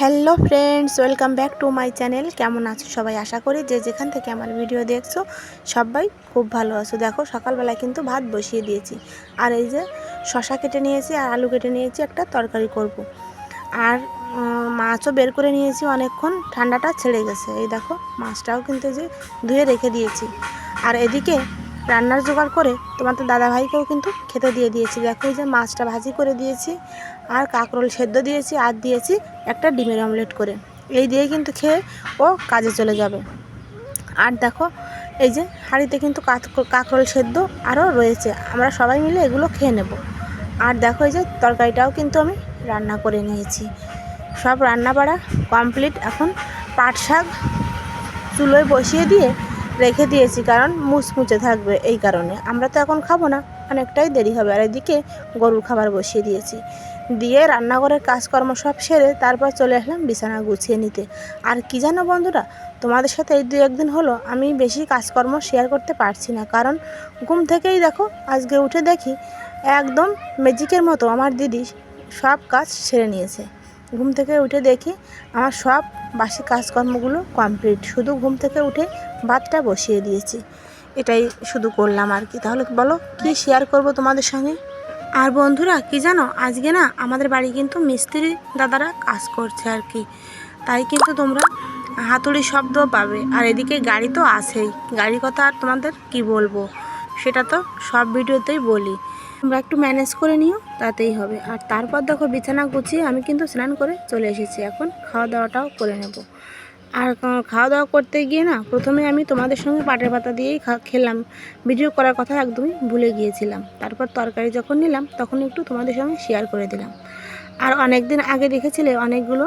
Hello friends, welcome back to my channel. কেমন আছো সবাই? আশা করি যে যেখান থেকে আমার ভিডিও দেখছ, সবাই খুব ভালো আছো। দেখো, সকালবেলায় কিন্তু ভাত বসিয়ে দিয়েছি। আর এই যে শশা কেটে নিয়েছি আর আলু কেটে নিয়েছি, একটা তরকারি করব। আর মাছও বের করে নিয়েছি অনেকক্ষণ, ঠান্ডাটা ছেড়ে গেছে। এই দেখো, মাছটাও কিন্তু যে ধুয়ে রেখে দিয়েছি। আর এদিকে রান্নার জোগাড় করে তোমার তোমাদের দাদাভাইকেও কিন্তু খেতে দিয়ে দিয়েছি। দেখো এই যে মাছটা ভাজি করে দিয়েছি, আর কাঁকরোল সেদ্ধ দিয়েছি, আর দিয়েছি একটা ডিমের অমলেট করে। এই দিয়ে কিন্তু খেয়ে ও কাজে চলে যাবে। আর দেখো এই যে হাঁড়িতে কিন্তু কাক- কাঁকরোল সেদ্ধ আরও রয়েছে। আমরা সবাই মিলে এগুলো খেয়ে নেব। আর দেখো এই যে তরকারিটাও কিন্তু আমি রান্না করে নিয়েছি। সব রান্না কমপ্লিট। এখন পাট শাক চুলোয় বসিয়ে দিয়ে রেখে দিয়েছি কারণ মুচমুচে থাকবে এই কারণে। আমরা তো এখন খাব না, অনেকটাই দেরি হবে। আর এদিকে গরুর খাবার বসিয়ে দিয়েছি। দিয়ে রান্নাঘরের কাজকর্ম সব সেরে তারপর চলে আসলাম বিছানা গুছিয়ে নিতে। আর কি জানো বন্ধুরা, তোমাদের সাথে এই দু একদিন হলো আমি বেশি কাজকর্ম শেয়ার করতে পারছি না। কারণ ঘুম থেকেই দেখো, আজকে উঠে দেখি একদম ম্যাজিকের মতো আমার দিদি সব কাজ সেরে নিয়েছে। ঘুম থেকে উঠে দেখি আমার সব বাসি কাজকর্মগুলো কমপ্লিট। শুধু ঘুম থেকে উঠে ভাতটা বসিয়ে দিয়েছি। এটাই শুধু করলাম আর কি। তাহলে বলো, কি শেয়ার করব তোমাদের সঙ্গে? আর বন্ধুরা, কি জানো, আজকে না আমাদের বাড়ি কিন্তু মিস্ত্রি দাদারা কাজ করছে আর কি। তাই কিন্তু তোমরা হাতুড়ি শব্দ পাবে। আর এদিকে গাড়ি তো আছেই। গাড়ির কথা আর তোমাদের কি বলব? সেটা তো সব ভিডিওতেই বলি। তোমরা একটু ম্যানেজ করে নিও, তাতেই হবে। আর তারপর দেখো বিছানা গুছিয়ে আমি কিন্তু স্নান করে চলে এসেছি এখন। খাওয়া দাওয়াটাও করে নেব। আর খাওয়া দাওয়া করতে গিয়ে না প্রথমে আমি তোমাদের সঙ্গে পাটের পাতা দিয়েই খেলাম। ভিডিও করার কথা একদমই ভুলে গিয়েছিলাম। তারপর তরকারি যখন নিলাম, তখন একটু তোমাদের সঙ্গে শেয়ার করে দিলাম। আর অনেক দিন আগে রেখেছিলে অনেকগুলো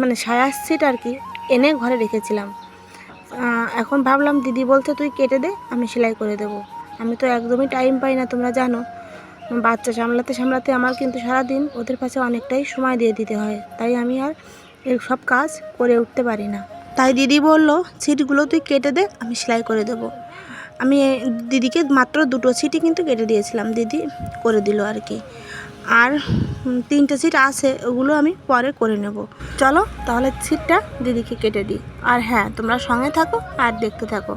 মানে সায়া সিট আর কি এনে ঘরে রেখেছিলাম। এখন ভাবলাম, দিদি বলতে তুই কেটে দে, আমি সেলাই করে দেবো। আমি তো একদমই টাইম পাই না, তোমরা জানো। বাচ্চা সামলাতে সামলাতে আমার কিন্তু সারাদিন ওদের পাশে অনেকটাই সময় দিয়ে দিতে হয়। তাই আমি আর এর সব কাজ করে উঠতে পারি না। তাই দিদি বলল, ছিটগুলো তুই কেটে দে, আমি সেলাই করে দেবো। আমি দিদিকে মাত্র দুটো ছিটই কিন্তু কেটে দিয়েছিলাম, দিদি করে দিল আর কি। আর তিনটে সিট আছে, ওগুলো আমি পরে করে নেব। চলো, তাহলে সিটটা দিদিকে কেটে দিই। আর হ্যাঁ তোমরা সঙ্গে থাকো আর দেখতে থাকো।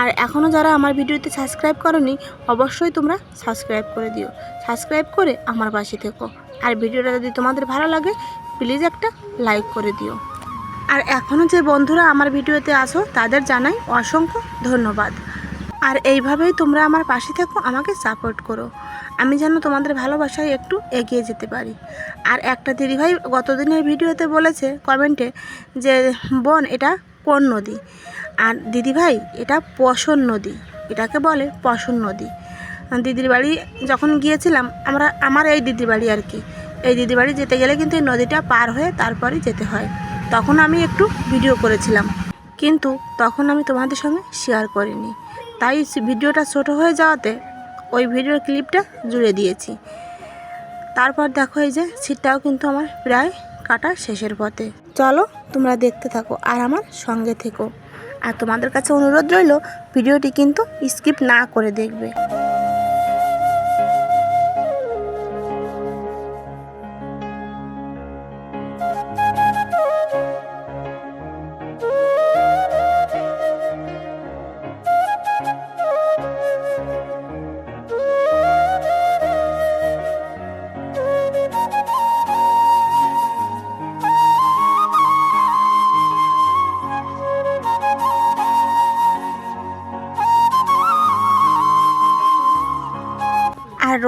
আর এখনও যারা আমার ভিডিওতে সাবস্ক্রাইব করনি, অবশ্যই তোমরা সাবস্ক্রাইব করে দিও। সাবস্ক্রাইব করে আমার পাশে থেকো। আর ভিডিওটা যদি তোমাদের ভালো লাগে প্লিজ একটা লাইক করে দিও। আর এখনও যে বন্ধুরা আমার ভিডিওতে আসো তাদের জানাই অসংখ্য ধন্যবাদ। আর এইভাবেই তোমরা আমার পাশে থেকো, আমাকে সাপোর্ট করো। আমি যেন তোমাদের ভালোবাসায় একটু এগিয়ে যেতে পারি। আর একটা দিদিভাই গতদিনের ভিডিওতে বলেছে কমেন্টে যে, বোন, এটা কোন নদী? আর দিদিভাই, এটা পশন নদী। এটাকে বলে পশন নদী। দিদির বাড়ি যখন গিয়েছিলাম, আমরা, আমার এই দিদির বাড়ি আর কি। এই দিদির বাড়ি যেতে গেলে কিন্তু এই নদীটা পার হয়ে তারপরে যেতে হয়। তখন আমি একটু ভিডিও করেছিলাম। কিন্তু তখন আমি তোমাদের সঙ্গে শেয়ার করিনি। তাই ভিডিওটা ছোট হয়ে যাওয়াতে ওই ভিডিওর ক্লিপটা জুড়ে দিয়েছি। তারপর দেখো এই যে সিটটাও কিন্তু আমার প্রায় কাটা শেষের পথে। চলো তোমরা দেখতে থাকো আর আমার সঙ্গে থেকো। আর তোমাদের কাছে অনুরোধ রইল ভিডিওটি কিন্তু স্কিপ না করে দেখবে।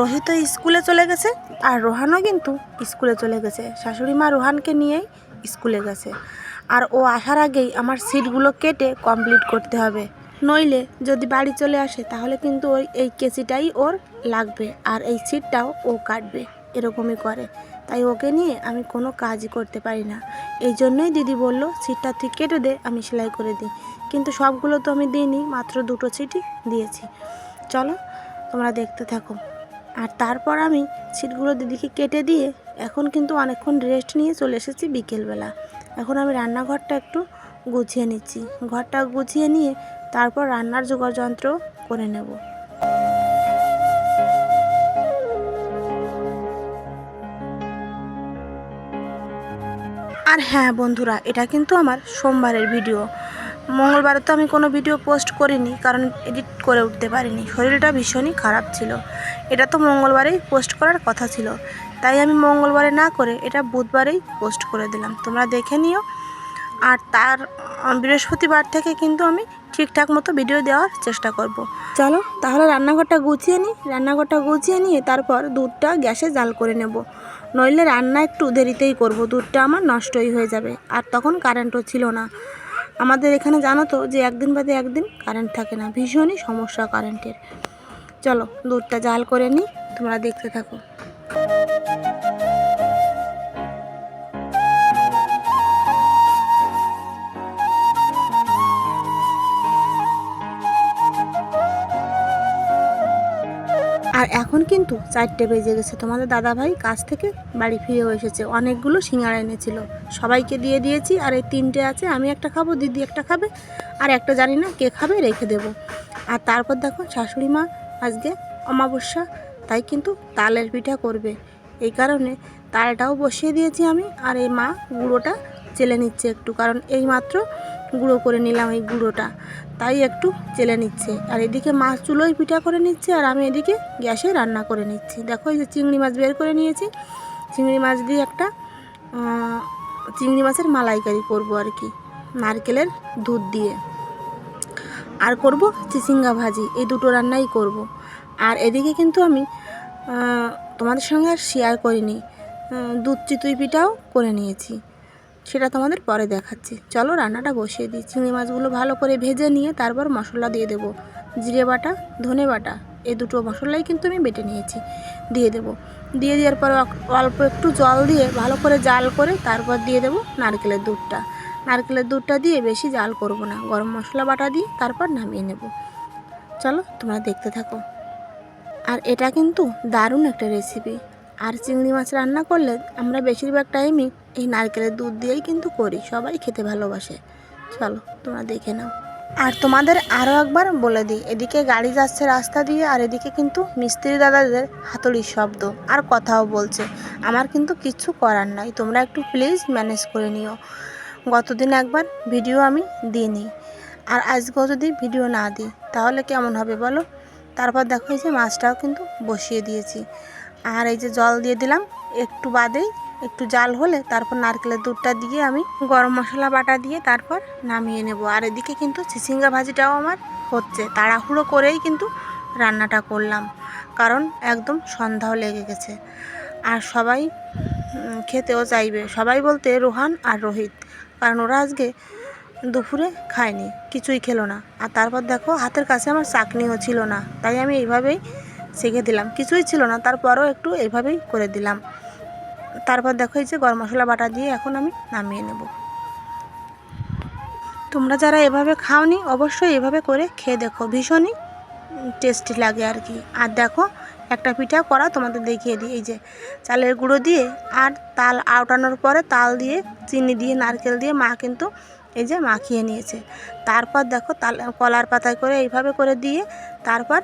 রোহিত স্কুলে চলে গেছে আর রোহানও কিন্তু স্কুলে চলে গেছে। শাশুড়ি মা রোহানকে নিয়েই স্কুলে গেছে। আর ও আসার আগেই আমার সিটগুলো কেটে কমপ্লিট করতে হবে। নইলে যদি বাড়ি চলে আসে তাহলে কিন্তু ওই, এই কেসিটাই ওর লাগবে আর এই সিটটাও ও কাটবে এরকমই করে। তাই ওকে নিয়ে আমি কোনো কাজই করতে পারি না। এই জন্যই দিদি বলল, সিটটা তুই কেটে দে, আমি সেলাই করে দিই। কিন্তু সবগুলো তো আমি দিইনি, মাত্র দুটো সিটই দিয়েছি। চলো, তোমরা দেখতে থাকো। আর তারপর আমি সিটগুলো দিদিকে কেটে দিয়ে এখন কিন্তু অনেকক্ষণ রেস্ট নিয়ে চলে এসেছি বিকেলবেলা। এখন আমি রান্নাঘরটা একটু গুছিয়ে নিচ্ছি। ঘরটা গুছিয়ে নিয়ে তারপর রান্নার জোগাড় যন্ত্র করে নেব। আর হ্যাঁ বন্ধুরা, এটা কিন্তু আমার সোমবারের ভিডিও মঙ্গলবারে তো আমি কোনো ভিডিও পোস্ট করিনি, কারণ এডিট করে উঠতে পারিনি। শরীরটা ভীষণই খারাপ ছিল। এটা তো মঙ্গলবারেই পোস্ট করার কথা ছিল। তাই আমি মঙ্গলবারে না করে এটা বুধবারেই পোস্ট করে দিলাম। তোমরা দেখে নিও। আর তার বৃহস্পতিবার থেকে কিন্তু আমি ঠিকঠাক মতো ভিডিও দেওয়ার চেষ্টা করব। চলো, তাহলে রান্নাঘরটা গুছিয়ে নিই। রান্নাঘরটা গুছিয়ে নিয়ে তারপর দুধটা গ্যাসে জাল করে নেব। নইলে রান্না একটু দেরিতেই করব। দুধটা আমার নষ্টই হয়ে যাবে। আর তখন কারেন্টও ছিল না। আমাদের এখানে জানো তো যে একদিন বাদে একদিন কারেন্ট থাকে না, ভীষণই সমস্যা কারেন্টের চলো দুধটা জাল করে নিই, তোমরা দেখতে থাকো। আর এখন কিন্তু চারটে বেজে গেছে। তোমাদের দাদাভাই কাজ থেকে বাড়ি ফিরেও এসেছে। অনেকগুলো সিঙ্গারা এনেছিল। সবাইকে দিয়ে দিয়েছি আর এই তিনটে আছে। আমি একটা খাব, দিদি একটা খাবে। আর একটা জানি না কে খাবে, রেখে দেব। আর তারপর দেখো শাশুড়ি মা আজকে অমাবস্যা, তাই কিন্তু তালের পিঠা করবে। এই কারণে তালটাও বসিয়ে দিয়েছি আমি। আর এই মা গুঁড়োটা চেলে নিচ্ছে একটু, কারণ এই মাত্র গুঁড়ো করে নিলাম এই গুঁড়োটা, তাই একটু চেলে নিচ্ছে। আর এদিকে মাছ চুলোয় পিঠা করে নিচ্ছে, আর আমি এদিকে গ্যাসে রান্না করে নিচ্ছি। দেখো এই যে চিংড়ি মাছ বের করে নিয়েছি, চিংড়ি মাছ দিয়ে একটা চিংড়ি মাছের মালাইকারি করব আর কি, নারকেলের দুধ দিয়ে। আর করব চিচিঙ্গা ভাজি, এই দুটো রান্নাই করব। আর এদিকে কিন্তু আমি তোমাদের সঙ্গে আর শেয়ার করিনি দুধ চিতুই পিঠাও করে নিয়েছি। সেটা তোমাদের পরে দেখাচ্ছি। চলো রান্নাটা বসিয়ে দিই। চিংড়ি মাছগুলো ভালো করে ভেজে নিয়ে তারপর মশলা দিয়ে দেবো। জিরে বাটা, ধনে বাটা এই দুটো মশলাই কিন্তু আমি বেটে নিয়েছি। দিয়ে দেব। দিয়ে দেওয়ার পর অল্প একটু জল দিয়ে ভালো করে জাল করে তারপর দিয়ে দেবো নারকেলের দুধটা। নারকেলের দুধটা দিয়ে বেশি জাল করব না। গরম মশলা বাটা দিয়ে তারপর নামিয়ে নেব। চলো তোমরা দেখতে থাকো। আর এটা কিন্তু দারুণ একটা রেসিপি আর চিংড়ি মাছ রান্না করলে আমরা বেশিরভাগ টাইমই এই নারকেলের দুধ দিয়েই কিন্তু করি, সবাই খেতে ভালোবাসে। চলো, তোমরা দেখে নাও। আর তোমাদের আরও একবার বলে দিই, এদিকে গাড়ি যাচ্ছে রাস্তা দিয়ে আর এদিকে কিন্তু মিস্ত্রি দাদাদের হাতুড়ির শব্দ। আর কথাও বলছে। আমার কিন্তু কিচ্ছু করার নাই, তোমরা একটু প্লিজ ম্যানেজ করে নিও। গতদিন একবার ভিডিও আমি দিইনি। আর আজকেও যদি ভিডিও না দিই, তাহলে কেমন হবে বলো? তারপর দেখো এই যে মাছটাও কিন্তু বসিয়ে দিয়েছি। আর এই যে জল দিয়ে দিলাম, একটু বাদেই একটু জাল হলে তারপর নারকেলের দুধটা দিয়ে আমি গরম মশলা বাটা দিয়ে তারপর নামিয়ে নেব। আর এদিকে কিন্তু চিচিঙ্গা ভাজিটাও আমার হচ্ছে। তাড়াহুড়ো করেই কিন্তু রান্নাটা করলাম, কারণ একদম সন্ধ্যাও লেগে গেছে। আর সবাই খেতেও চাইবে। সবাই বলতে রোহান আর রোহিত, কারণ ওরা আজকে দুপুরে খায়নি, কিছুই খেলো না। আর তারপর দেখো, হাতের কাছে আমার চাকনিও ছিল না, তাই আমি এইভাবেই শিখে দিলাম। কিছুই ছিল না, তারপরও একটু এইভাবেই করে দিলাম। তারপর দেখো এই যে গরম মশলা বাটা দিয়ে এখন আমি নামিয়ে নেব। তোমরা যারা এভাবে খাওনি, অবশ্যই এভাবে করে খেয়ে দেখো। ভীষণই টেস্টি লাগে আর কি। আর দেখো, একটা পিঠা করা তোমাদের দেখিয়ে দিই। এই যে চালের গুঁড়ো দিয়ে আর তাল আউটানোর পরে তাল দিয়ে, চিনি দিয়ে, নারকেল দিয়ে মা কিন্তু এই যে মাখিয়ে নিয়েছে। তারপর দেখো তাল কলার পাতায় করে এইভাবে করে দিয়ে তারপর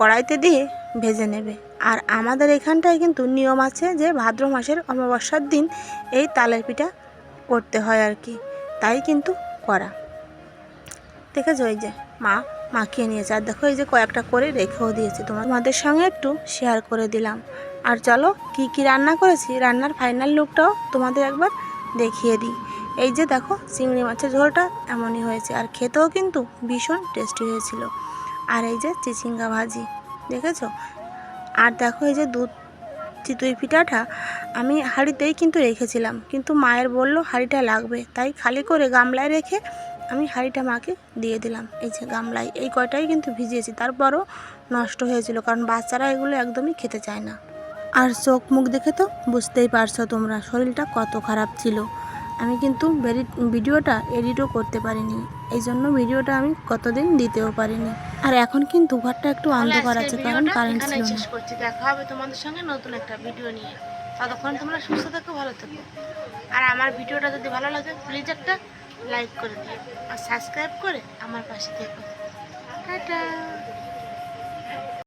কড়াইতে দিয়ে ভেজে নেবে। আর আমাদের এখানটায় কিন্তু নিয়ম আছে যে ভাদ্র মাসের অমাবস্যার দিন এই তালের পিঠা করতে হয় আর কি। তাই কিন্তু করা। দেখেছ ওই যে মা মাখিয়ে নিয়েছে। আর দেখো এই যে কয়েকটা করে রেখেও দিয়েছি। তোমাদের সঙ্গে একটু শেয়ার করে দিলাম। আর চলো কি কি রান্না করেছি? রান্নার ফাইনাল লুকটাও তোমাদের একবার দেখিয়ে দিই। এই যে দেখো চিংড়ি মাছের ঝোলটা এমনই হয়েছে। আর খেতেও কিন্তু ভীষণ টেস্টি হয়েছিল। আর এই যে চিচিঙ্গা ভাজি, দেখেছ? আর দেখো এই যে দুধ, চিতই পিঠাটা আমি হাঁড়িতেই কিন্তু রেখেছিলাম, কিন্তু মায়ের বলল হাঁড়িটা লাগবে, তাই খালি করে গামলায় রেখে আমি হাঁড়িটা মাকে দিয়ে দিলাম। এই যে গামলায়, এই কয়টাই কিন্তু ভিজিয়েছি, তারপরও নষ্ট হয়েছিল, কারণ বাচ্চারা এগুলো একদমই খেতে চায় না। আর চোখ মুখ দেখে তো বুঝতেই পারছ তোমরা, শরীরটা কত খারাপ ছিল। আমি কিন্তু ভিডিওটা এডিটও করতে পারিনি। এই জন্য ভিডিওটা আমি কতদিন দিতেও পারিনি। আর এখন কিন্তু ঘরটা একটু অন্ধকার আছে কারণ কারেন্ট ছিল শেষ করছি। দেখা হবে তোমাদের সঙ্গে নতুন একটা ভিডিও নিয়ে। ততক্ষণ তোমরা সুস্থ থাকো ভালো থাকো। আর আমার ভিডিওটা যদি ভালো লাগে প্লিজ একটা লাইক করে দিও। আর সাবস্ক্রাইব করে আমার পাশে থেকো। টাটা।